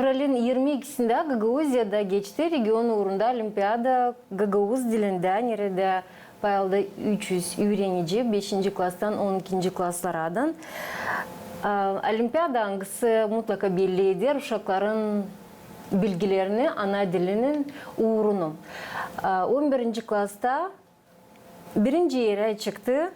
Fevral'in 22'sinde Gagavuzya'da geçti. Region uğrunda olimpiyada Gagavuz dilinde nerede payalda 300 öğrenici 5. klastan 12. klaslardan. Angısı mutlaka belli eder uşakların bilgilerini, ana dilinin uğrunu. 11. klasta birinci yere çıktı.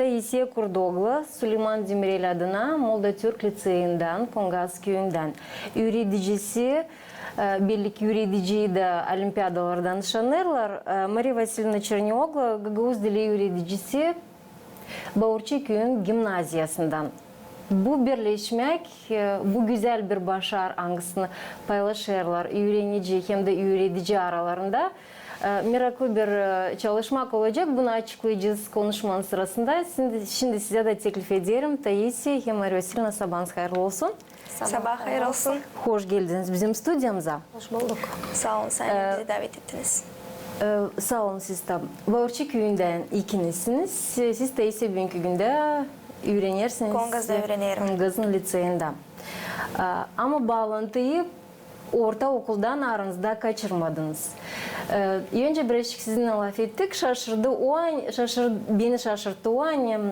таисия курдоглы сулейман Демирель адына молда түрк лицейиндан конгас күйүндөн Белик Юрий э, юридижи да олимпиадалардан шанерлар э, мария васильевна чернеогла ггуз дили юридижиси баурчи күйүн гимназиясындан Бу бирлешмәк, э, бу гүзәл бер башар аңгысны пайлашырлар, үйренеҗи һәм Юрий Диджи араларында de üretici aralarında. Meraklı bir e, çalışmak olacak. Bunu açıklayacağız konuşmanın sırasında. Şimdi, şimdi size de teklif ederim. Taisi hem Maria Vasilyevna sabahınız hayırlı olsun. Sabah hayır olsun. Hoş geldiniz bizim stüdyamıza. Hoş bulduk. Sağ olun sen bizi davet ettiniz. Ee, sağ olun siz de. Bağırçı köyünden ikinizsiniz. Siz siz de ise bugünkü günde öğrenirsiniz. Kongaz'da öğreniyorum. Kongaz'ın liseyinde. Ee, ama bağlantıyı орта окулдан арыңызда качырмадыңыз. Önce бірінші сіздің шашырды еттік шашырды шашыр, бені шашырды анем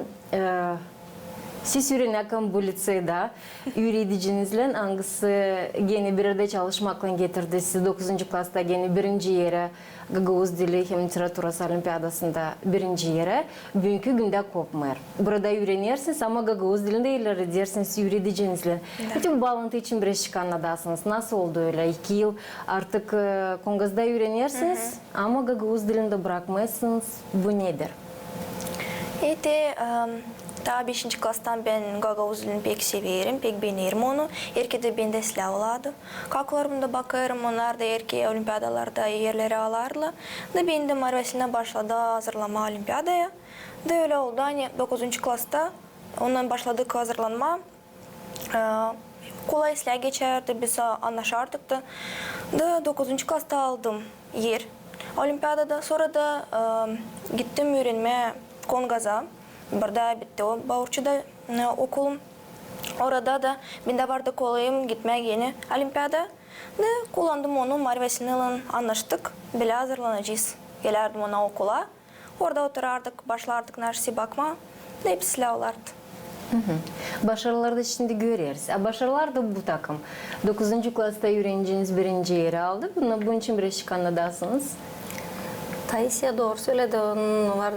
siz öğrenirken bu liseyde öğreticinizle hangisi gene bir arada çalışmakla getirdi sizi 9. klasta gene birinci yere Gagavuz Dili hem Literatürası Olimpiyadasında birinci yere bugünkü günde kopmayır. Burada öğrenirsiniz ama Gagavuz dilinde ilerledersiniz öğreticinizle. Peki bu bağlantı için birazcık anlatasınız. Nasıl oldu öyle? İki yıl artık e, Kongaz'da öğrenirsiniz ama Gagavuz dilinde bırakmazsınız. Bu nedir? Ete daha 5. klastan ben Gagavuz dilini pek severim, pek beğenirim onu. Erke de bende silah oladı. Kalklarımda bakarım, onlar da erke olimpiyadalarda yerleri alarlı. Da ben de Marvesi'ne başladı hazırlama olimpiyadaya. Da öyle oldu, hani 9. klasta ondan başladık hazırlanma. Ee, kolay silah geçerdi, biz anlaşardık da. Da 9. klasta aldım yer. Olimpiyadada sonra da e, gittim öğrenmeye Kongaz'a. Burada bitti o Bağırçı'da e, okulum. Orada da vardı kolayım gitmeye yeni olimpiyada. Da kullandım onu Marvesinil'in anlaştık. Bile hazırlanacağız. Gelerdim ona okula. Orada oturardık, başlardık neresi bakma. Da hepsi silah olardı. Hı hı. Şimdi görüyoruz. A, Başarılar da bu takım. 9. klasta öğrenciniz birinci yeri aldı. Bunu, bunun için birazcık anlatasınız.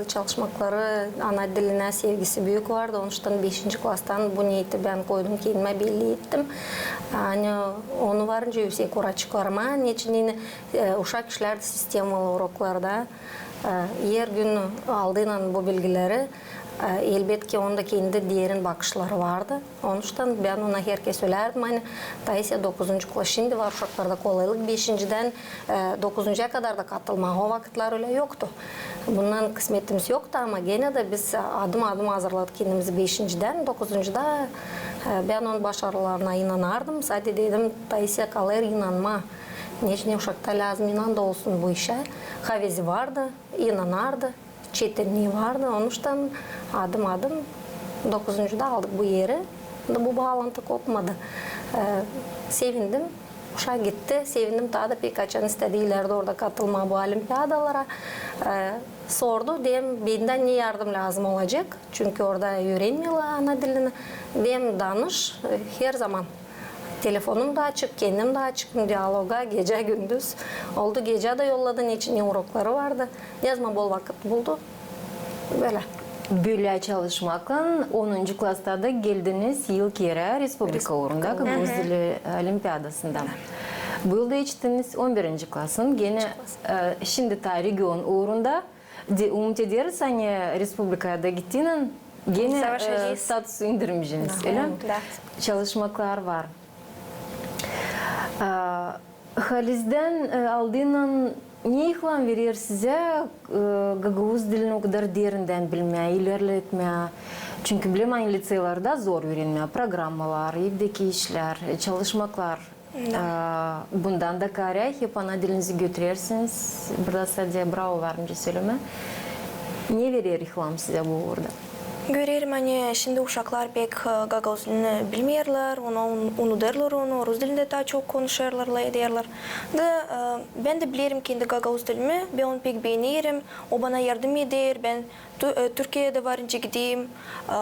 Çalışmakları, ana diline sevgisi büyük vardı. Onun için 5. klastan bu niyeti ben koydum kendime belli ettim. Yani onu varınca yüksek ora çıkarma. Niçin yine e, uşak işler sistemalı uroklarda e, her gün aldığın bu Ee, elbetki ondaki indi derin bakışlar vardı. Onuştan ben ona herkes ölerdim. Hani Taysiya 9. klas şimdi var uşaklarda kolaylık 5.den 9.ya e, kadar da katılma o vakitler öyle yoktu. Bundan kısmetimiz yoktu ama gene de biz adım adım hazırladık kendimizi 5.den 9.da ee, ben onun başarılarına inanardım. Sadece dedim Taysiya kalır inanma. Necne uşakta lazım inan da olsun bu işe. Havezi vardı, inanardı. Çetinliği vardı. Onun için adım adım 9.da aldık bu yeri. Bu bağlantı kopmadı. Ee, sevindim. Uşak gitti. Sevindim. Daha da birkaç an istedilerdi orada katılma bu olimpiyadalara. Ee, sordu. Diyem benden ne yardım lazım olacak? Çünkü orada öğrenmiyorlar ana dilini. Diyem danış. Ee, Her zaman Telefonum da açık, kendim de açık diyaloga gece gündüz. Oldu gece de yolladı, niçin ne urokları vardı. Yazma bol vakit buldu. Böyle. Böyle çalışmakla 10. klasta da geldiniz yıl kere Respublika uğrunda Gagavuz Dili Olimpiyadasında. Bu yılda içtiniz 11. klasın. Gene e, şimdi ta region uğrunda de, umut ederiz hani Respublika'ya da gittiğinin gene e, statüsü indirmeyeceksiniz. öyle mi? Çalışmaklar var. Haliz'den e, aldığın ne ihlam verir size Gagavuz dilini o kadar derinden bilmeye, ilerletmeye? Çünkü bilmem aynı liseylerde zor öğrenmeye. Programmalar, evdeki işler, çalışmaklar. Ee, Bundan da kare hep ana dilinizi götürürsünüz. Burada sadece bravo mı söyleme. Ne verir ihlam size bu orada? Görüyorum hani şimdi uşaklar pek e, Gagavuz dilini bilmiyorlar, onu unuturlar onu, Rus dilinde daha çok konuşurlar, ederler. Da e, ben de bilirim kendi Gagavuz dilimi, ben onu pek beğenirim, o bana yardım eder, ben e, Türkiye'de varınca gideyim, e,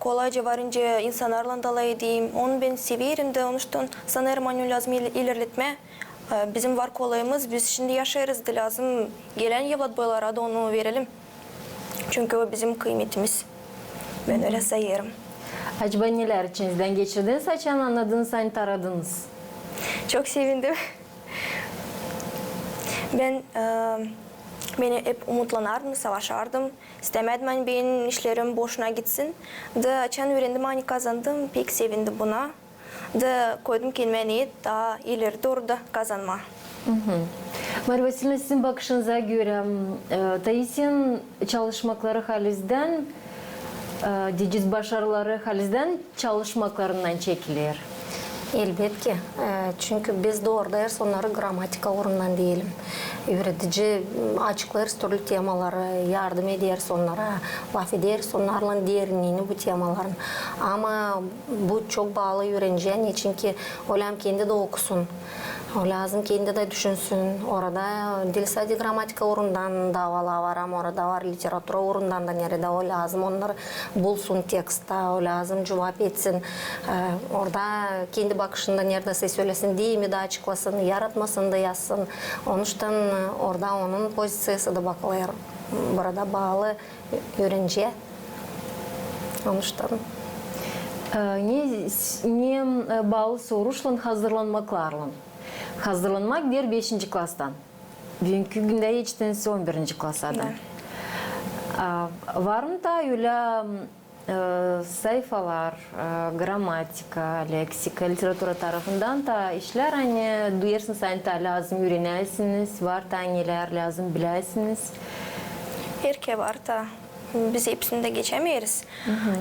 kolayca varınca insanlarla da edeyim, onu ben severim de, onun için sanırım onu lazım il- ilerletme. E, Bizim var kolayımız, biz şimdi yaşarız da lazım, gelen yavlat boylara da onu verelim. Çünkü o bizim kıymetimiz. Ben öyle sayarım. Acaba neler içinizden geçirdiniz? Açan anladınız, hani taradınız. Çok sevindim. Ben e, beni hep umutlanardım, savaşardım. İstemedim hani benim işlerim boşuna gitsin. Da açan öğrendim hani kazandım, pek sevindim buna. Da koydum kendime daha ileri doğru da kazanma. Marya Vasilyevna sizin bakışınıza göre e, Taisyan çalışmakları halizden, diciz başarıları halizden çalışmaklarından çekilir. Elbette. Ee, Çünkü biz de oradayız, onları gramatika orundan diyelim. Öğretici açıklarız türlü temaları, yardım ederiz onlara, laf ederiz onlarla derinliğini bu temaların. Ama bu çok bağlı öğrenciye niçin ki olam kendi de okusun. Gramatika orundan da vala var ama orada var literatura orundan da nerede o lazım. Onları bulsun tekstta, o lazım cevap etsin. Ee, orada kendi bakışında neredeyse söylesin değil mi de açıklasın, yaratmasın da yazsın. Onun için orada onun pozisyası da bakılır. Burada bağlı öğrenciye. Onun için E, Ne, ne e, bağlı soruşla hazırlanmaklarla. Hazırlanmak der 5. klastan. Bugünkü günde geçtiniz 11. klasadan. E, Var mı da öyle e, sayfalar, e, gramatika, leksika, literatura tarafından da işler hani duyarsınız hani da lazım öğrenesiniz, var da neler lazım bilesiniz. Erke var da biz hepsinde geçemeyiz.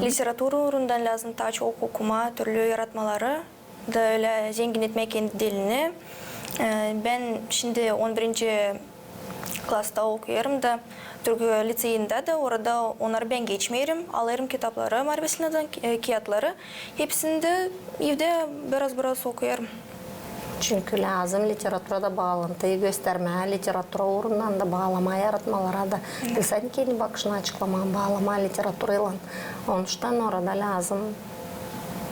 Literatura uğrundan lazım daha çok okuma, türlü yaratmaları да өлі зеңгінетмәкен деліне. Бен шынды 11-ші класста оқиырым да, түргі лицейінде да, орада онар бән кечмейрім, алайрым китаплары, марбесінадан киятлары, епсінде евде біраз-біраз оқиырым. Чүнкі ләзім literaturada bağlantıyı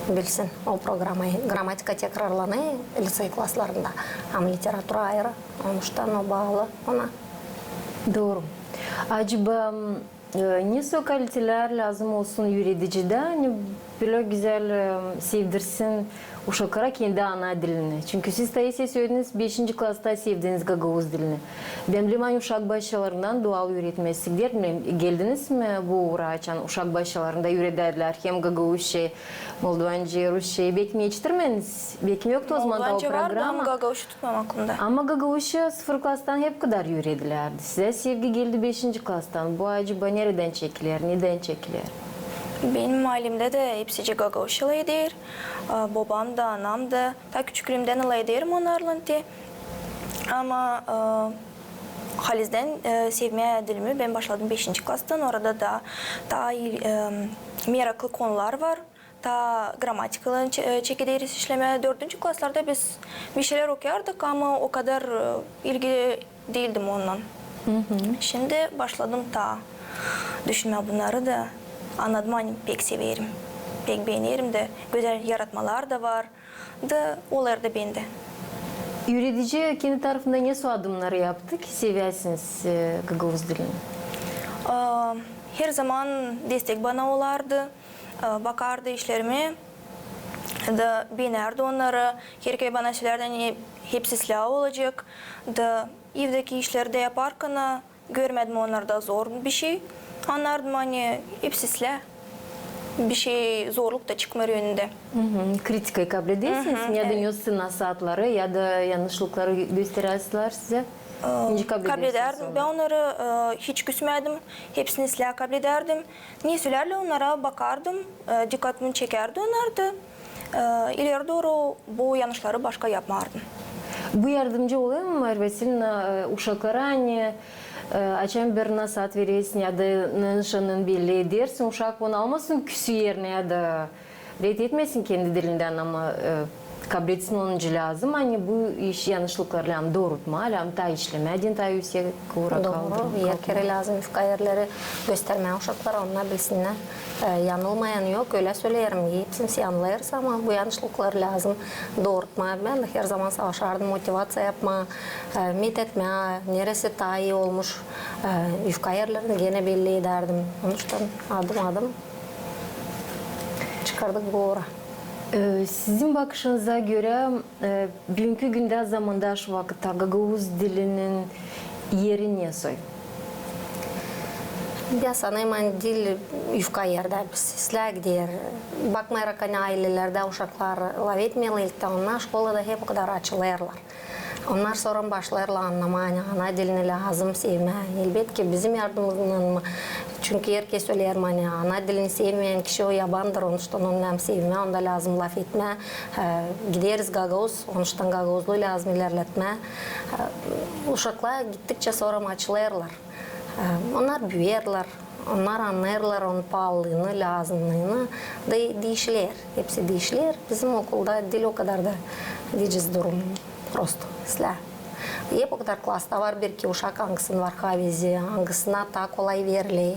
білсін ол программа грамматика текрарланы лицей классларында ам литература айры омуштан обалы она Doğru. Acaba не ne sokaliteler lazım осын yürüdicide? Hani böyle güzel e, sevdirsin uşaklara kendi ana dilini. Çünkü siz Taisya söylediniz 5. klasta sevdiniz Gagavuz dilini. Ben hani uşak başlarından doğal öğretmesi mi? Geldiniz mi bu uğraşan uşak başlarında öğretirler hem Gagavuzca, Moldovanca, Rusça. Belki mi yetiştirmeniz? Belki yoktu o zaman da o Bence vardı ama? Gagavuş'u tutmam aklımda. Ama Gagavuş'a sıfır klastan hep kadar yürüdülerdi. Size sevgi geldi 5. klastan. Bu acaba nereden çekilir, neden çekilir? Benim ailemde de hepsi Gagavuş eder. Babam da, anam da. Ta küçüklüğümden ederim onlarla de. Ama Haliz'den e, sevmeye dilimi ben başladım 5. klastan. Orada da iyi, e, meraklı konular var. Ta gramatikalı çekideriz işleme. 4. klaslarda biz bir şeyler okuyardık ama o kadar e, ilgili değildim ondan. Şimdi başladım ta düşünme bunları da anladım hani pek severim. Pek beğenirim de güzel yaratmalar da var da onlar da bende. Yürütici kendi tarafından ne su adımları yaptı ki seviyesiniz e, Gagavuz dilini? Aa, Her zaman destek bana olardı. Aa, Bakardı işlerime. Da binerdi onları. Herkes bana söylerdi hani hepsi silah olacak. Da evdeki işlerde yaparken görmedim onlarda zor bir şey. Anlardım hani hepsi silah. Bir şey zorluk da çıkmıyor önünde. Hı hı. Kritikayı kabul edersiniz Hı hı, ya da evet. nasihatları ya da yanlışlıkları gösterirler size. İnce kabul, kabul ederdim. Ben onları e, hiç küsmedim. Hepsini silah kabul ederdim. Ne söylerler onlara bakardım. E, dikkatimi çekerdi onlar da. E, ileri doğru bu yanlışları başka yapmardım. Bu yardımcı oluyor mu Merve Silina e, uşaklara hani Ачам bir насад вересін ядының шынын белі едерсің, ушақ оны алмасын күсі еріне ады. Рет etmesin kendi dilinden ama e, kabretsin onun lazım. Hani bu iş yanlışlıklarla doğrultma, ta işleme, din ta yüksek kura Doğru. Yer kere lazım yufka yerleri göstermeye uşaklar onlar bilsinler. Ee, yanılmayan yok öyle söylerim. Hepsini yanılırsa ama bu yanlışlıklar lazım doğrultma. Ben de her zaman savaşardım motivasyon yapma, e, mit etme, neresi daha iyi olmuş. E, yufka yerlerini gene belli ederdim. Onun için adım adım çıkardık bu uğra. сиздин бакышыңызга көрө бүгүнкү күндө замандаш убакытта гагауз дилинин ери эмне сой я санаймын дил үфкаер да биз слягдер бакмайраканы айлелерде ушаклар лавет мелелтан на школада хеп кадар ачылерлар Onlar sonra başlarlar anlamaya, ana dilini lazım sevme. Elbette bizim yardımımızdan mı? Çünkü herkes söyler hani ana dilini sevmeyen kişi o yabandır, onun için onu hem sevme, onda lazım laf etme. Ee, Gideriz Gagavuz, onun için Gagavuzlu lazım ilerletme. Ee, Uşaklar gittikçe sonra açılırlar. Ee, Onlar büyürler, onlar anlarlar onun pahalılığını, lazımlığını da değişler. Hepsi değişler. Bizim okulda dil o kadar da diyeceğiz durum просто сілә эпоктар класста бар берке ушак аңгысын бар хавизи аңгысына так олай берли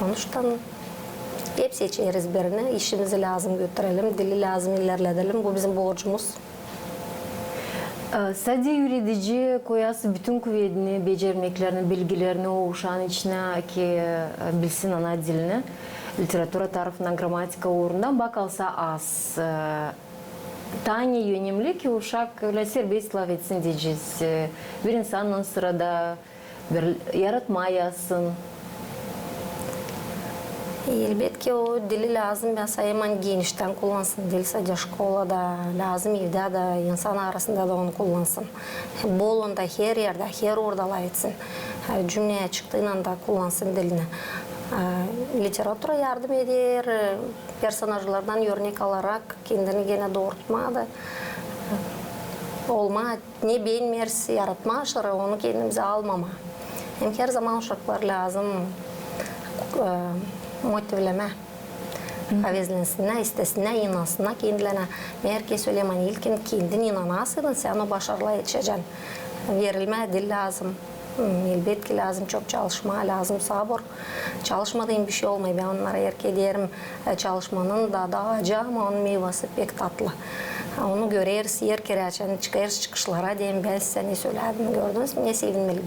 онуштан эпсе через берни ишибизди лазым көтөрөлүм дили лазым илерледилим бул биздин борчубуз Сәде юридичи коясы бүтін күведіні, бежермеклеріні, белгілеріні оғушан ішіне ке білсін ана диліні. Литература тарапынан грамматика орында бак алса аз Таня Юнимлики ушак Лесер Бейславит Синдиджис, э, Виринсан Нансрада, Ярат Майасын. Елбетке о дили лазым бе сайман э, генштан кулансын, дил садя школа да лазым евде да инсан арасында да он кулансын. Бол он да хер ярда, хер орда лавитсын. Джумне чықты инан да кулансын диліне. Литература ярдым э, Personajlardan örnek alarak kendini gene doğrultma da olma, ne beğenmez, yaratma aşırı onu kendimize almama. Hem her zaman uşaklar lazım e, motivleme. Havezlensinler, istesinler, inansınlar kendilerine. Herkes söylemen ilkin kendin inanasın, sen o başarıla yetişeceksin. Verilme dil lazım. Hmm, Elbette lazım, çok çalışma lazım, sabır. Çalışmadığın bir şey olmuyor. Ben onlara erke derim, e, çalışmanın da daha acı ama onun meyvesi pek tatlı. Onu göreriz, yer kereçen, çıkarız çıkışlara diyeyim ben size ne söyledim gördünüz mü? Ne sevinmeli.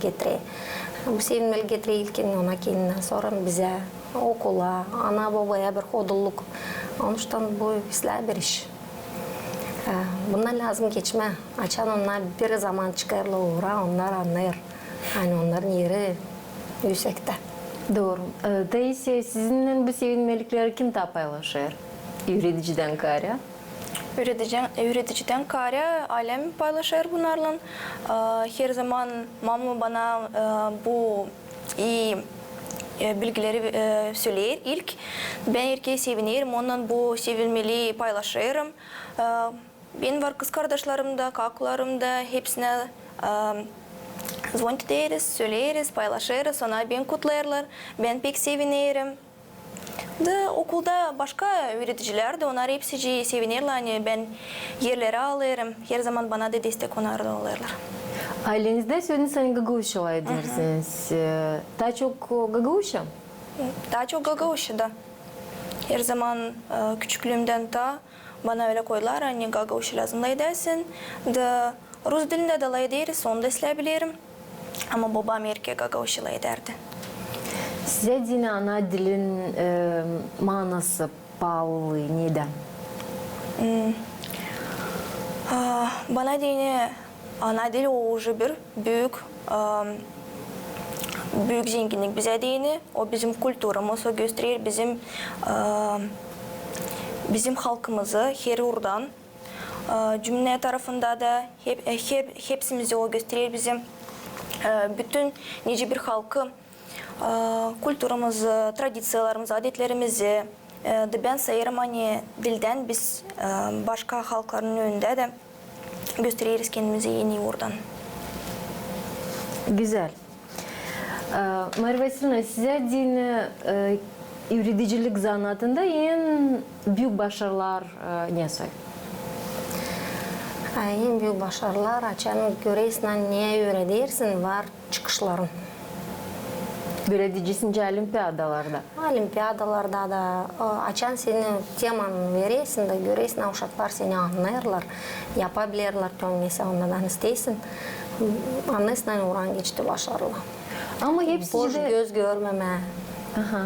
Ha, Bu sevinmeli getiriyor ilkin ona kendinden sonra bize okula, ana babaya bir hodulluk. Onun için bu bizler bir iş. Bundan lazım geçme. Açan onlar bir zaman çıkarlı uğra, onlar anlar. Yani onların yeri yüksekte. Doğru. Ee, Taisya sizinle bu sevinmelikleri kim ta paylaşır? Üreticiden kare. Üreticiden, üreticiden kare alem paylaşır bunlarla. Ee, Her zaman mamı bana e, bu iyi e, bilgileri e, söyler ilk. Ben erkeğe sevinirim, ondan bu sevilmeli paylaşırım. Ee, Ben var kız kardeşlerim de, kaklarım da hepsine e, звонит ederiz, söyleriz, paylaşırız, ona ben kutlarlar, ben pek sevinirim. Da okulda başka öğreticiler de onlar hepsi sevinirler. Hani ben yerleri alırım. Her zaman bana da destek onlar da olurlar. Ailenizde söylediniz hani Gagavuş'a edersiniz. Ee, Daha çok Gagavuş'a? Daha çok Gagavuş'u da. Her zaman e, küçüklüğümden ta bana öyle koydular. Hani Gagavuş'u lazım da edersin. Da Rus dilinde de la ederiz, onu da isteyebilirim. Ama babam erkek Gagavuş'u la ederdi. Size yine ana dilin e, manası pahalı neden? Ah, Bana dini ana dil o уже bir büyük am, büyük zenginlik bize dini. O bizim kültürümüz, o gösterir bizim am, bizim halkımızı her oradan ah, cümle tarafında da hep, hep hepsimizi o gösterir bizim Э, бүтін нежебір халқы э, культурамыз, традицияларымыз, әдетлерімізді э, дыбян сайырмани ділден, біз башқа халықтардың өндә дә бөстіре еріскенімізді ене ордан. Güzel. Мария Васильевна, сізі әдейіні юридичілік занатында ең бүйік башарлар не несі? En büyük başarılar açan göreysen niye öyle dersin var çıkışların. Belediyecince olimpiyadalarda. Olimpiadalarda da açan seni temanı veresin de göreysin uşaklar seni anlayırlar. Yapabilirler tönmese ondan isteysin. Anlayısın oran geçti başarılı. Ama hepsi Boş de... göz görmeme. Aha.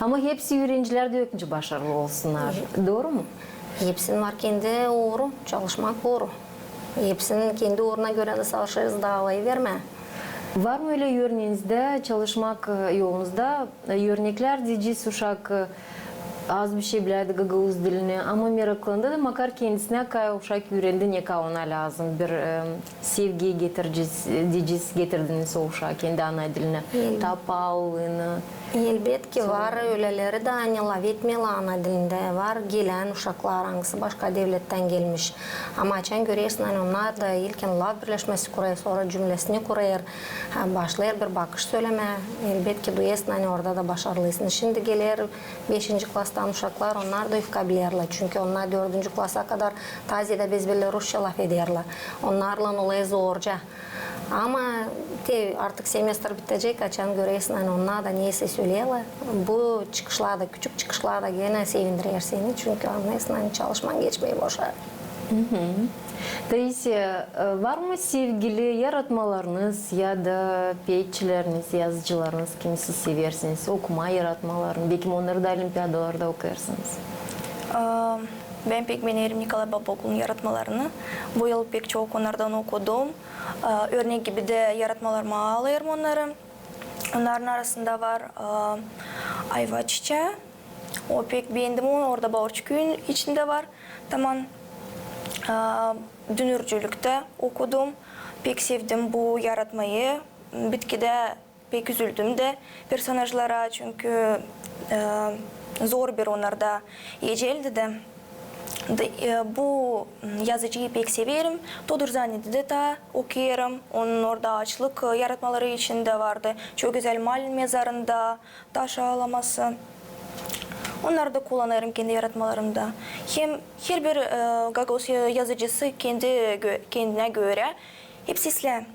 Ama hepsi öğrenciler de ökünce başarılı olsunlar. Doğru mu? Hepsinin var kendi uğru, çalışmak uğru. Hepsinin kendi uğruna göre de savaşırız davayı verme. Var mı öyle örneğinizde çalışmak e, yolunuzda e, örnekler diyeceğiz uşak e, az bir şey bilirdi Gagavuz dilini ama meraklandı da makar kendisine kay uşak öğrendi ne ona lazım bir e, sevgi getireceğiz diyeceğiz getirdiniz o uşağı kendi ana diline tapalını Elbette var öyleleri de hani laf etmeli ana dilinde var gelen uşaklar hangisi başka devletten gelmiş. Ama açan görüyorsun hani onlar da ilkin laf birleşmesi kuruyor sonra cümlesini. Ha, başlayır bir bakış söyleme. Elbette duyuyorsun hani orada da başarılısın. Şimdi gelir 5. klastan uşaklar onlar da yufkabilirler. Çünkü onlar 4. klasa kadar tazede bezbelli Rusça laf ederler. Onlarla olayı zorca. Ama te artık semestr bitecek açan görüyorsun hani onlar da neyse söyleyeler. Bu çıkışlarda, küçük çıkışlarda gene sevindirir seni. Çünkü anlıyorsun hani çalışman geçmeyi boşar. Taisia, e, var mı sevgili yaratmalarınız ya da peyçileriniz, yazıcılarınız kimisi seversiniz, okuma yaratmalarını, belki onları da olimpiyadalarda okuyarsınız. Ben pek beğenirim Nikolay Baboklu'nun yaratmalarını. Bu yıl pek çok onlardan okudum. Örnek gibi de yaratmalarıma alıyorum onları. Onların arasında var ayva çiçeği. O pek beğendim onu. Orada Bağırçıköy'ün içinde var. Tamam. Ee, Dünürcülükte okudum. Pek sevdim bu yaratmayı. Bitkide pek üzüldüm de personajlara çünkü e, zor bir onlarda yeceldi de. De, e, bu yazıcıyı pek severim. Todur zannedi de okuyorum. Onun orada açlık e, yaratmaları içinde vardı. Çok güzel Malin mezarında taş ağlaması. Onları da kullanırım kendi yaratmalarımda. Hem her bir e, Gagos yazıcısı kendi kendine göre hepsiyle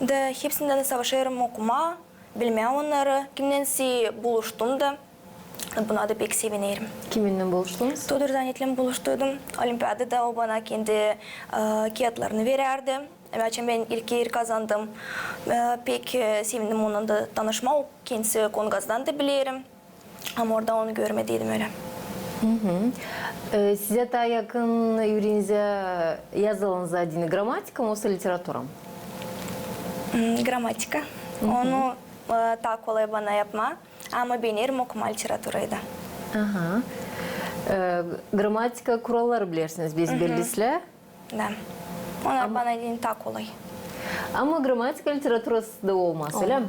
de hepsinden de savaşırım okuma, bilmem onları. Kimdensi buluştum da buna da pek sevinirim. Kiminle buluştunuz? Tudor Zanet'le buluştuydum. Olimpiyadada o bana kendi e, kağıtlarını verirdi. Ve ben ilk yer kazandım. E, pek e, sevindim onunla da tanışma. O kendisi Kongaz'dan da bilirim. Ama orada onu görmediydim öyle. Hı hı. Ee, size daha yakın yüreğinize yazılanıza dini gramatika mı olsa literatüra mı? Hmm, gramatika. Hı hı. Onu e, daha kolay bana yapma. Ama benim okuma literaturaydı. Aha. Ee, gramatika kuralları bilirsiniz biz bilgisle. Да. Onlar Ama... bana dini daha kolay. Ama gramatika literaturası da olmaz, olmaz. öyle mi?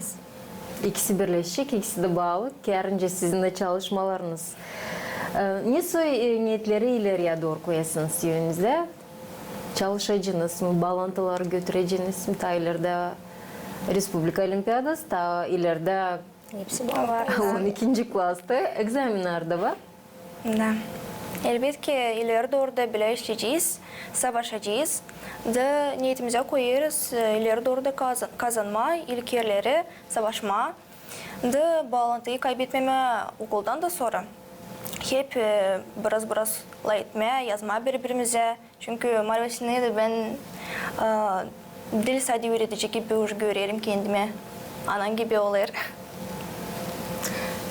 İkisi birleşecek, ikisi de bağlı. Kerince sizin de çalışmalarınız. Ne soy e, niyetleri ileriye doğru koyasınız yönünüzde? Çalışacağınız mı, bağlantıları götüreceğiniz mi? Ta ileride Respublika Olimpiyadası, ta ileride Hepsi bu var. 12. klasta egzaminler de var. Da. Elbette ileride orada bile işleyeceğiz, savaşacağız. Da niyetimize koyarız, ileride orada kazan, kazanma, ilk yerleri savaşma. Da bağlantıyı kaybetmeme okuldan da sonra. Hep e, biraz biraz etme, yazma birbirimize. Çünkü Marvesine de ben e, dil sadi öğretici gibi görüyorum kendime. Anan gibi olur. Ben de elbette hepsi bağlı Taisi'ye. Ben göreyim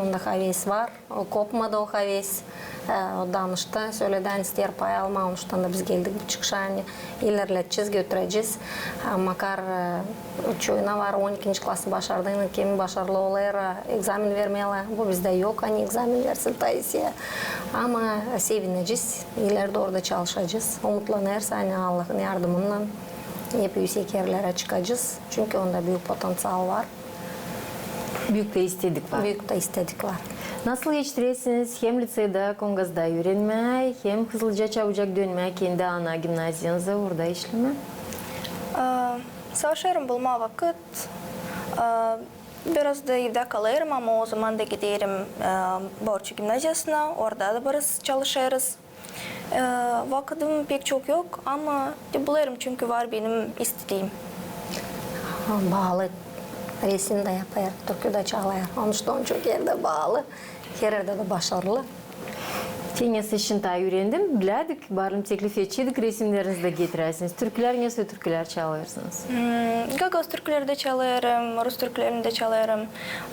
onda haves var. O kopmadı o haves. Ee, o danıştı. Söyleden ister pay alma. Onuştan da biz geldik bu çıkışa. Yani ilerleteceğiz, götüreceğiz. Ha, Makar e, üç oyuna var. 12. klası başardığını kim başarılı olur. e, Egzamin vermeyeler. Bu bizde yok. Hani egzamin versin Taisi'ye. Ama sevineceğiz. İleride orada çalışacağız. Umutlanırsa hani Allah'ın yardımıyla hep yüksek yerlere çıkacağız. Çünkü onda büyük potansiyel var. Büyük de istedik var. Büyük de istedik var. Nasıl geçirirsiniz hem lisede, Kongaz'da öğrenme, hem hızlıca çabucak dönme kendi ana gimnaziyanıza orada işleme? Ee, Savaşırım bulma vakit. Ee, Biraz da evde kalırım ama o zaman da giderim e, Borçu Gimnaziyası'na. Orada da biraz çalışırız. Ee, Vakitim pek çok yok ama de bularım çünkü var benim istediğim. Bağlı resim de yapar, türkü de çalar. Onun için çok yerde bağlı. Her yerde de başarılı. Kengesi için daha öğrendim. Biledik, barım teklif etçiydik, resimlerinizi de getirersiniz. Türküler, nasıl türküler çalıyorsunuz? Hmm, Gagavuz türküleri de çalarım, Rus türkülerini de.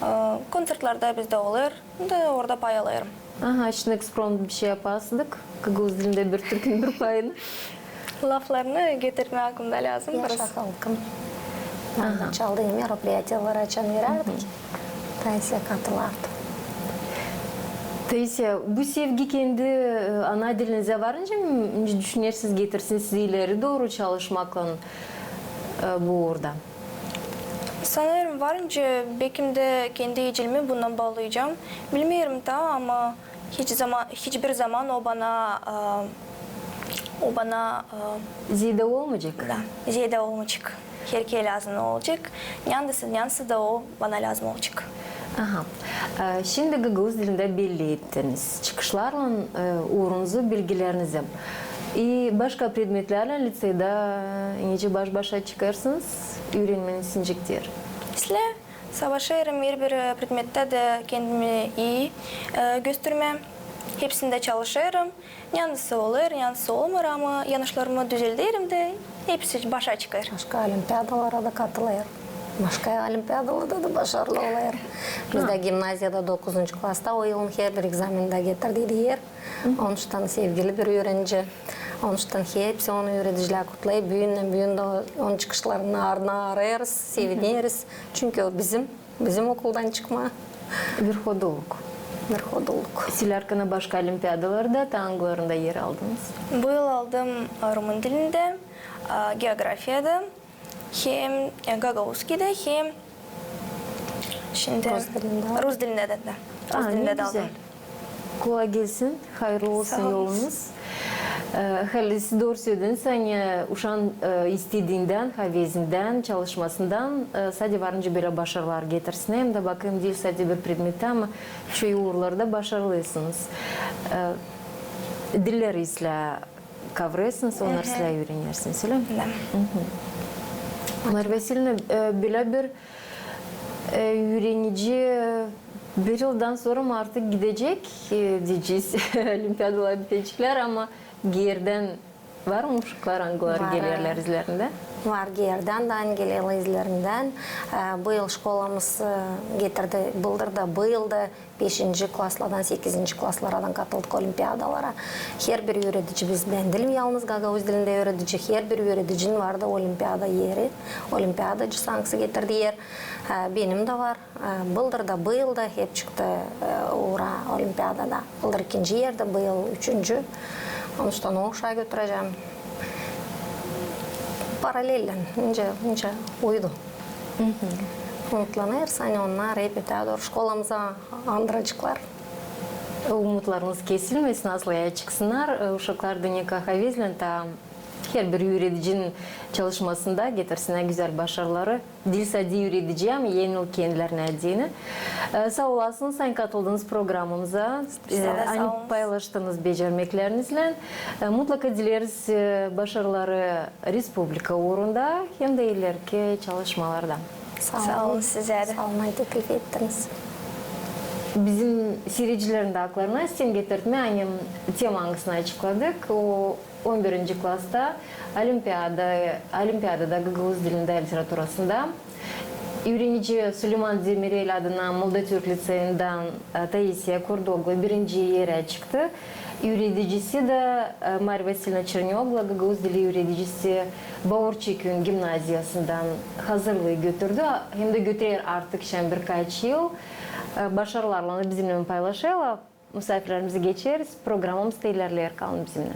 Ee, Konsertlerde bizde olur, da orada pay alırım. Aha, şimdi eksprom bir şey yapasıdık. Kıgız dilinde bir türkün bir payını. Laflarını getirmek de lazım. Yaşa halkım. Ben de çaldığım мероприятиялар açan verirdik. Taisiye katılardı. Taysия, bu sevgi kendi e, ana dilinize varınca mı düşünürsünüz getirsin sizi ileri doğru çalışmakla e, bu orada? Sanırım varınca belki de kendi ecilimi bundan bağlayacağım. Bilmiyorum da ama hiç zaman hiçbir zaman o bana e, o bana Zide olmayacak. e, da ziyade olmayacak. Herkese lazım olacak. Yandısı yansı da o bana lazım olacak. Aha. E, Şimdi Gagavuz dilinde belli ettiniz. Çıkışlarla e, uğrunuzu, bilgilerinizi. И başka predmetlerle lisede nece baş başa çıkarsınız? Öğrenmeniz sinecektir. Isle savaşırım her bir predmette de kendimi iyi e, göstermem. Hepsinde çalışırım. Yanlısı olur, yanlısı olmur ama yanlışlarımı düzeltirim de hepsi başa çıkar. Başka olimpiadalara da katılır. Başka olimpiadalarda da başarılı olur. Biz de gimnaziyada 9. klasta o yılın her bir egzaminde getirdi yer. Onun için sevgili bir öğrenci. Onun için hepsi onu öğreticiler kutlayıp büyüğünden büyüğünde onun çıkışlarını ardına ararız, seviniriz. Çünkü o bizim, bizim okuldan çıkma Bir hodoluk. bir hoduluk. Siz arkana başka olimpiyadalarda, tangolarında yer aldınız. Bu yıl aldım Rumun dilinde, geografiyada, hem e, Gagavuzski'de hem şimdi Rus dilinde. Rus dilinde de. Rus Aa, dilinde ne de güzel. aldım. Kolay gelsin, hayırlı olsun yolunuz. Ee, Halil siz doğru söylediniz. Hani uşan e, istediğinden, havezinden, çalışmasından e, sadece varınca böyle başarılar getirsin. Hem de bakın değil sadece bir predmette ama şu uğurlarda başarılısınız. E, Kavrarsınız, onlar isle öğrenirsiniz. Öyle mi? Да. Merve Silina, e, böyle bir öğrenici e, bir yıldan sonra mı artık gidecek e, diyeceğiz. Olimpiyadalar bitecekler ama geriden var mı uşaklar, angılar Var, gelirler izlerinde? варгердан дан келелизлерден э, быйыл школабыз кетирди э, былтыр да быйыл да бешинчи класслардан сегизинчи класслардан катылдык олимпиадаларга хер бир үйрөтүүчүбүздөн дил ялгыз гагаус дилинде үйрөтүүчү хер бир үйрөтүүчүнүн бар э, да олимпиада ери олимпиада жасаңкысы кетирди эр де бар. Былтыр да еп да ура олимпиадада. Былтыр экинчи жерде parallelan uncha uncha o'ydi umutlanaverasan onlar hep aytadir shkolamizda andrajiklar umutlaringiz kesilmasin asliga chiqsinlar ушаклар дүйнөкө кайбезилен там her bir öğreticinin çalışmasında getirsinler güzel başarıları. Dil sadi öğretici ama yeni yıl kendilerine dini. E, Sağ olasınız, sen katıldınız programımıza. E, sağ Hani olun. paylaştığınız becermeklerinizle. E, Mutlaka dileriz e, başarıları Respublika uğrunda hem de ileriki çalışmalarda. Sağ olun size de. Sağ olun, teklif ettiniz. Bizim seyircilerin de haklarına sistem getirtme annem tema hangisini açıkladık. O 11. klasta olimpiyada, olimpiyadada Gagavuz dilinde literatürasında öğrenici Süleyman Demirel adına Molda Türk Liseyi'nden e, Taisya Kurdoglu birinci yere çıktı. Öğreticisi de e, Marya Vasilina Çernyogla, Gagavuz dili öğreticisi Bavorçikün gimnaziyasından hazırlığı götürdü. Hem de götürür artık şimdi birkaç yıl. Başarılarla bizimle paylaşıyor. Misafirlerimizi geçeriz. Programımız da ilerler kalın bizimle.